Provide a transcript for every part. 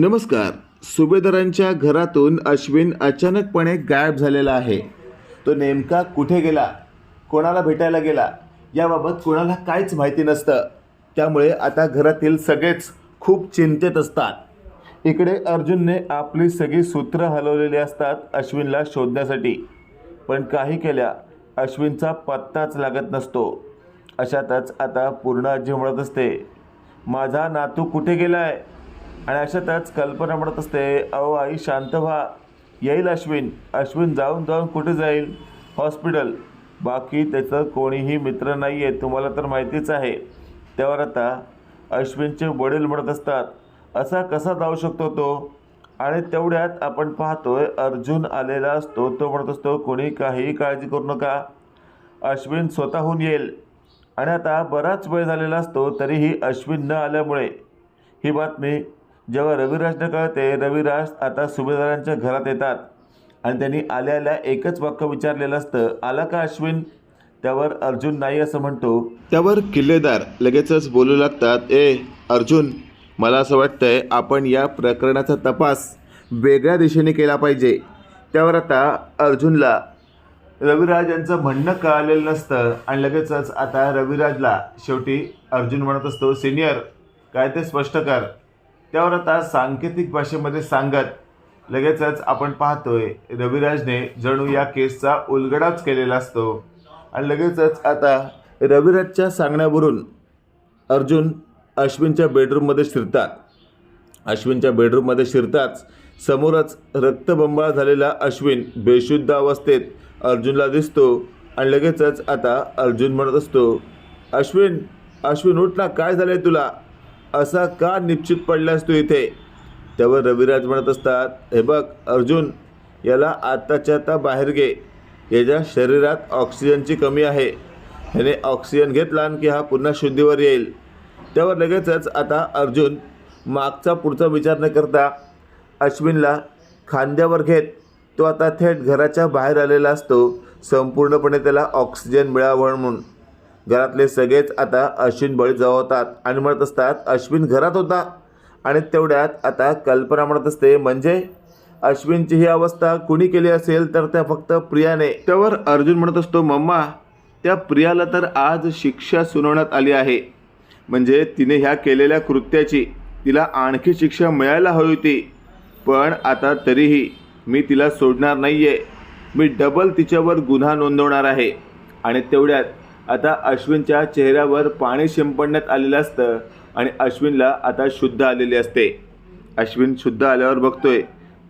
नमस्कार. सुभेदारांच्या घरातून अश्विन अचानकपणे गायब झालेला आहे. तो नेमका कुठे गेला? कोणाला भेटायला गेला? याबाबत कोणाला काहीच माहिती नसतं. त्यामुळे आता घरातील सगळेच खूप चिंतेत असतात. इकडे अर्जुनने आपली सगळी सूत्र हलवलेली असतात अश्विनला शोधण्यासाठी. पण काही केल्या अश्विनचा पत्ताच लागत नसतो. अशातच आता पूर्ण आजी म्हणत असते माझा नातू कुठे गेला आहे आणि अशातच कल्पना म्हणत असते अहो आई शांत व्हा. येईल अश्विन. अश्विन जाऊन जाऊन कुठे जाईल? हॉस्पिटल. बाकी त्याचं कोणीही मित्र नाही आहे तुम्हाला तर माहितीच आहे. त्यावर आता अश्विनचे वडील म्हणत असतात असा कसा जाऊ शकतो तो? आणि तेवढ्यात आपण पाहतोय अर्जुन आलेला असतो. तो म्हणत असतो कोणी काहीही काळजी करू नका. अश्विन स्वतःहून येईल. आणि आता बराच वेळ झालेला असतो तरीही अश्विन न आल्यामुळे. ही बातमी जेव्हा रविराजनं कळते रविराज आता सुभेदारांच्या घरात येतात. आणि त्यांनी आल्याला एकच वाक्य विचारलेलं असतं आला का अश्विन? त्यावर अर्जुन नाही असं म्हणतो. त्यावर किल्लेदार लगेचच बोलू लागतात ए अर्जुन मला असं वाटतंय आपण या प्रकरणाचा तपास वेगळ्या दिशेने केला पाहिजे. त्यावर आता अर्जुनला रविराज यांचं म्हणणं कळालेलं नसतं. आणि लगेचच आता रविराजला शेवटी अर्जुन म्हणत असतो सिनियर काय ते स्पष्ट कर. त्यावर आता सांकेतिक भाषेमध्ये सांगत लगेचच आपण पाहतोय रविराजने जणू या केसचा उलगडाच केलेला असतो. आणि लगेचच आता रविराजच्या सांगण्यावरून अर्जुन अश्विनच्या बेडरूममध्ये शिरतात. अश्विनच्या बेडरूममध्ये शिरताच समोरच रक्तबंबाळ झालेला अश्विन बेशुद्ध अवस्थेत अर्जुनला दिसतो आणि लगेचच आता अर्जुन म्हणत असतो अश्विन अश्विन उठ ना काय आहे तुला? असा का निश्चित पडलास तू इथे? त्यावर रविराज म्हणत असतात हे बघ अर्जुन याला आत्ताच्या आता बाहेर घे. याच्या शरीरात ऑक्सिजनची कमी आहे. ह्याने ऑक्सिजन घेतला की हा पुन्हा शुद्धीवर येईल. त्यावर लगेचच आता अर्जुन मागचा पुढचा विचार न करता अश्विनला खांद्यावर घेत तो आता थेट घराच्या बाहेर आलेला असतो. संपूर्णपणे त्याला ऑक्सिजन मिळावं म्हणून. घरातले सगळेच आता अश्विन बळी होतात आणि म्हणत असतात अश्विन घरात होता. आणि तेवढ्यात आता कल्पना म्हणत असते म्हणजे? अश्विनची ही अवस्था कुणी केली असेल तर त्या फक्त प्रियाने. त्यावर अर्जुन म्हणत असतो मम्मा त्या प्रियाला तर आज शिक्षा सुनावण्यात आली आहे. म्हणजे तिने ह्या केलेल्या कृत्याची तिला आणखी शिक्षा मिळायला हवी होती. पण आता तरीही मी तिला सोडणार नाही आहे मी डबल तिच्यावर गुन्हा नोंदवणार आहे. आणि तेवढ्यात आता अश्विनच्या चेहऱ्यावर पाणी शिंपडण्यात आलेलं असतं आणि अश्विनला आता शुद्ध आलेली असते. अश्विन शुद्ध आल्यावर बघतोय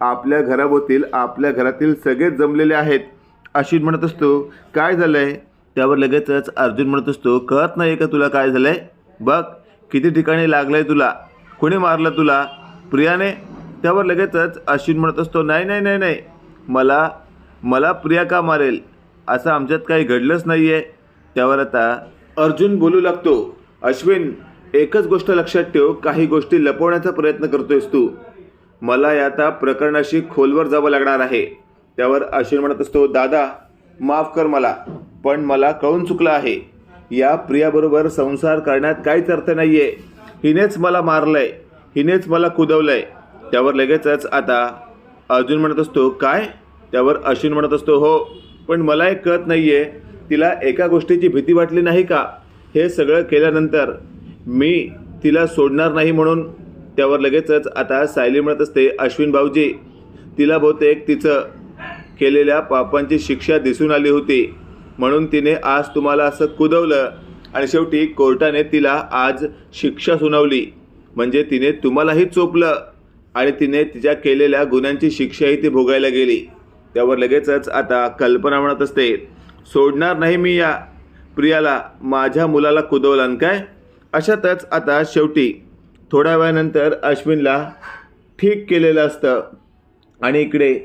आपल्या घराभोवतील आपल्या घरातील सगळेच जमलेले आहेत. अश्विन म्हणत असतो काय झालंय? त्यावर लगेचच अर्जुन म्हणत असतो कळत नाही का तुला काय झालंय? बघ किती ठिकाणी लागलंय तुला? कोणी मारलं तुला? प्रियाने? त्यावर लगेचच अश्विन म्हणत असतो नाही नाही नाही नाही. मला मला प्रिया का मारेल? असं आमच्यात काही घडलंच नाही आहे त्यावर आता अर्जुन बोलू लागतो. अश्विन एकच गोष्ट लक्षात ठेव काही गोष्टी लपवण्याचा प्रयत्न करतोयस तू. मला या आता प्रकरणाशी खोलवर जावं लागणार आहे. त्यावर अश्विन म्हणत असतो दादा माफ कर मला पण मला कळून चुकलं आहे. या प्रियाबरोबर संसार करण्यात काहीच अर्थ नाही आहे हिनेच मला मारलंय हिनेच मला कुदवलंय. त्यावर लगेचच आता अर्जुन म्हणत असतो काय? त्यावर अश्विन म्हणत असतो हो पण मला एक कळत नाही आहे तिला एका गोष्टीची भीती वाटली नाही का? हे सगळं केल्यानंतर मी तिला सोडणार नाही म्हणून त्यावर लगेचच आता सायली म्हणत असते अश्विन भाऊजी तिला बहुतेक तिचं केलेल्या पापांची शिक्षा दिसून आली होती. म्हणून तिने आज तुम्हाला असं कुदवलं आणि शेवटी कोर्टाने तिला आज शिक्षा सुनावली. म्हणजे तिने तुम्हालाही चोपलं आणि तिने तिच्या केलेल्या गुन्ह्यांची शिक्षाही ती भोगायला गेली. त्यावर लगेचच आता कल्पना म्हणत असते सोडणार नाही मी या प्रियाला माझ्या मुलाला कुदवलं काय? अशातच आता शेवटी थोड्या वेळानंतर अश्विनला ठीक केलेलं असतं. आणि इकडे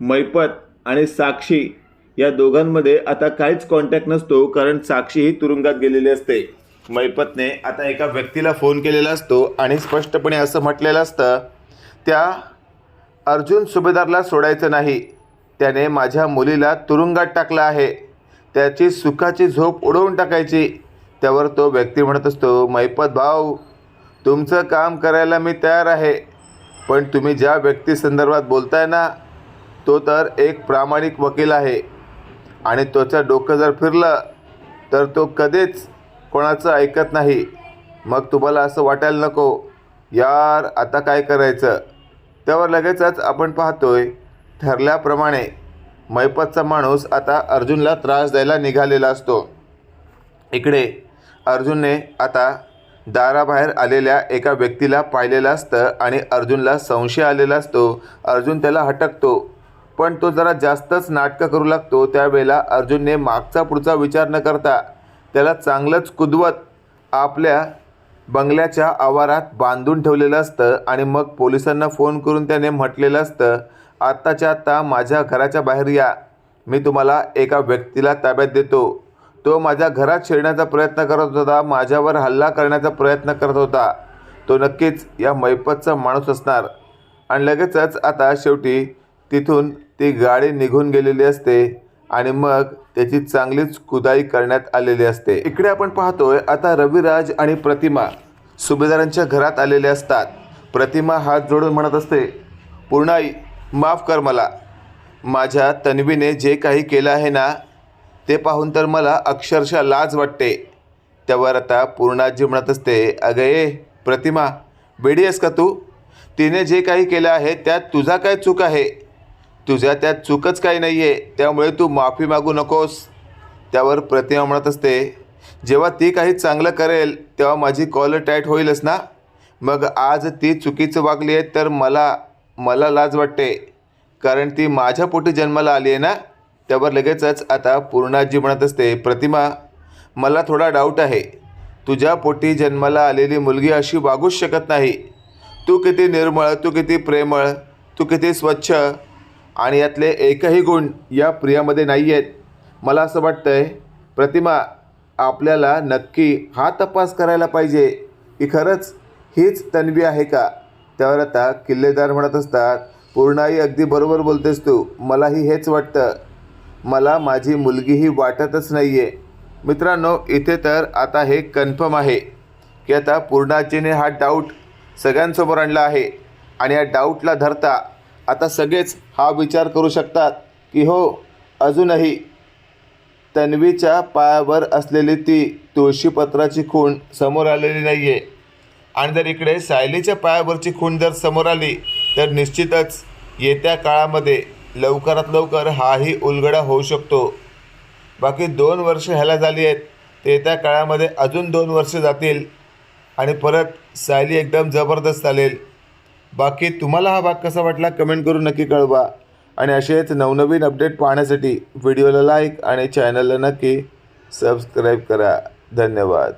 मैपत आणि साक्षी या दोघांमध्ये आता काहीच कॉन्टॅक्ट नसतो कारण साक्षीही तुरुंगात गेलेली असते. मैपतने आता एका व्यक्तीला फोन केलेला असतो आणि स्पष्टपणे असं म्हटलेलं असतं त्या अर्जुन सुभेदारला सोडायचं नाही. त्याने माझ्या मुलीला तुरुंगात टाकलं आहे. त्याची सुखाची झोप उडवून टाकायची. त्यावर तो व्यक्ती म्हणत असतो मैपत भाऊ तुमचं काम करायला मी तयार आहे. पण तुम्ही ज्या व्यक्ती संदर्भात बोलताय ना तो तर एक प्रामाणिक वकील आहे. आणि त्याचं डोकं जर फिरलं तर तो कधीच कोणाचं ऐकत नाही. मग तुम्हाला असं वाटायला नको. यार आता काय करायचं? त्यावर लगेचच आपण पाहतोय ठरल्याप्रमाणे मैपतचा माणूस आता अर्जुनला त्रास द्यायला निघालेला असतो. इकडे अर्जुनने आता दाराबाहेर आलेल्या एका व्यक्तीला पाहिलेलं असतं आणि अर्जुनला संशय आलेला असतो. अर्जुन त्याला हटकतो पण तो जरा जास्तच नाटकं करू लागतो. त्यावेळेला अर्जुनने मागचा पुढचा विचार न करता त्याला चांगलंच कुदवत आपल्या बंगल्याच्या आवारात बांधून ठेवलेलं असतं आणि मग पोलिसांना फोन करून त्याने म्हटलेलं असतं आत्ताच्या आत्ता माझ्या घराच्या बाहेर या. मी तुम्हाला एका व्यक्तीला ताब्यात देतो. तो माझ्या घरात शिरण्याचा प्रयत्न करत होता माझ्यावर हल्ला करण्याचा प्रयत्न करत होता. तो नक्कीच या मैपतचा माणूस असणार. आणि लगेचच आता शेवटी तिथून ती गाडी निघून गेलेली असते आणि मग त्याची चांगलीच खुदाई करण्यात आलेली असते. इकडे आपण पाहतोय आता रविराज आणि प्रतिमा सुभेदारांच्या घरात आलेले असतात. प्रतिमा हात जोडून म्हणत असते पूर्णाई माफ कर मला. माझ्या तन्वीने जे काही केलं आहे ना ते पाहून तर मला अक्षरशः लाज वाटते. त्यावर आता पूर्णाजी म्हणत असते. अगं ए प्रतिमा बेडी आहेस का तू? तिने जे काही केलं आहे त्यात तुझा काय चूक आहे? तुझ्या त्यात चूकच काही नाही आहे त्यामुळे तू माफी मागू नकोस. त्यावर प्रतिमा म्हणत असते जेव्हा ती काही चांगलं करेल तेव्हा माझी कॉलर टाईट होईलच ना? मग आज ती चुकीचं वागली आहे तर मला मला लाज वाटते. कारण ती माझ्या पोटी जन्माला आली आहे ना? त्यावर लगेचच आता पूर्णाजी म्हणत असते प्रतिमा मला थोडा डाऊट आहे. तुझ्या पोटी जन्माला आलेली मुलगी अशी वागूच शकत नाही. तू किती निर्मळ तू किती प्रेमळ तू किती स्वच्छ आणि यातले एकही गुण या प्रियामध्ये नाही आहेत मला असं वाटतं आहे प्रतिमा आपल्याला नक्की हा तपास करायला पाहिजे की खरंच हीच तन्वी आहे का? त्यावर आता किल्लेदार म्हणत असतात पूर्णाई अगदी बरोबर बोलतेस तू. मलाही हेच वाटतं. मला माझी मुलगीही वाटतच नाही आहे मित्रांनो इथे तर आता हे कन्फर्म आहे की आता पूर्णाजीने हा डाऊट सगळ्यांसमोर आणला आहे. आणि या डाऊटला धरता आता सगळेच हा विचार करू शकतात की हो अजूनही तन्वीच्या पायावर असलेली ती तुळशीपत्राची खूण समोर आलेली नाही आहे आणि जर इकडे सायलीच्या पायावरची खूण जर समोर आली तर निश्चितच येत्या काळामध्ये लवकरात लवकर हाही उलगडा होऊ शकतो. बाकी दोन वर्ष ह्याला झाली आहेत ते येत्या काळामध्ये अजून दोन वर्ष जातील आणि परत सायली एकदम जबरदस्त चालेल. बाकी तुम्हाला हा भाग कसा वाटला कमेंट करून नक्की कळवा. आणि असेच नवनवीन अपडेट पाहण्यासाठी व्हिडिओला लाईक आणि चॅनलला नक्की सबस्क्राईब करा. धन्यवाद.